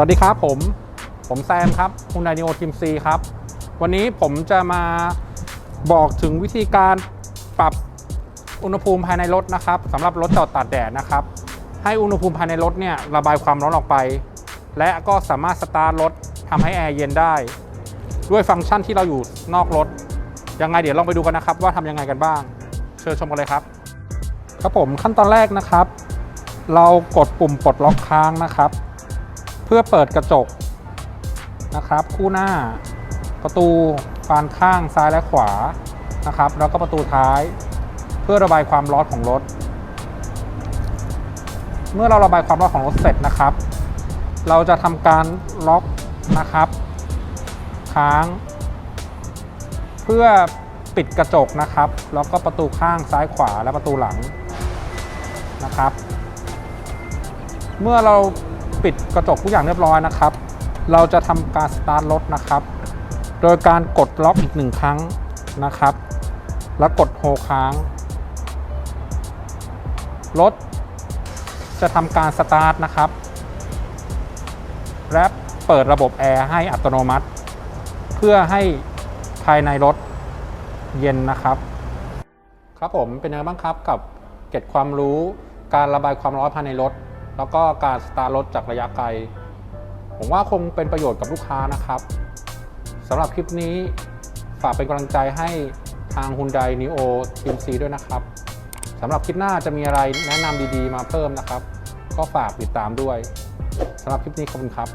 สวัสดีครับผม ผมแซมครับคุณนายนิโอทีมซีครับ วันนี้ผมจะมาบอกถึงวิธีการปรับอุณหภูมิภายในรถนะครับสำหรับรถจอดตากแดดนะครับ ให้อุณหภูมิภายในรถเนี่ยระบายความร้อนออกไป และก็สามารถสตาร์ทรถทำให้แอร์เย็นได้ ด้วยฟังก์ชันที่เราอยู่นอกรถ ยังไงเดี๋ยวลองไปดูกันนะครับ ว่าทำยังไงกันบ้าง เชิญชมกันเลยครับ ครับผมขั้นตอนแรกนะครับ เรากดปุ่มปลดล็อกค้างนะครับ เพื่อเปิดกระจกนะครับ คู่หน้าประตูบานข้างซ้ายและขวานะครับ แล้วก็ประตูท้าย เพื่อระบายความร้อนของรถ เมื่อเราระบายความร้อนของรถเสร็จนะครับ เราจะทำการล็อกนะครับ ค้าง เพื่อปิดกระจกนะครับ แล้วก็ประตูข้างซ้ายขวาและประตูหลังนะครับ เมื่อเรา ปิดกระจกทุกอย่างเรียบร้อยนะครับ เราจะทำการสตาร์ทรถนะครับ โดยการกดล็อกอีกหนึ่งครั้งนะครับ แล้วกดโฮค้าง รถจะทำการสตาร์ทนะครับและเปิดระบบแอร์ให้อัตโนมัติ เพื่อให้ภายในรถเย็นนะครับ ครับผมเป็นยังไงบ้างครับกับเก็ดความรู้การระบายความร้อนภายในรถ แล้วก็การสตาร์ทรถจากระยะไกล ผมว่าคงเป็นประโยชน์กับลูกค้านะครับสำหรับคลิปนี้ฝากเป็นกำลังใจให้ทาง Hyundai Neo Team C ด้วยนะครับสำหรับคลิปหน้าจะมีอะไรแนะนำดีๆ มาเพิ่มนะครับ ก็ฝากติดตามด้วยสำหรับคลิปนี้ขอบคุณครับ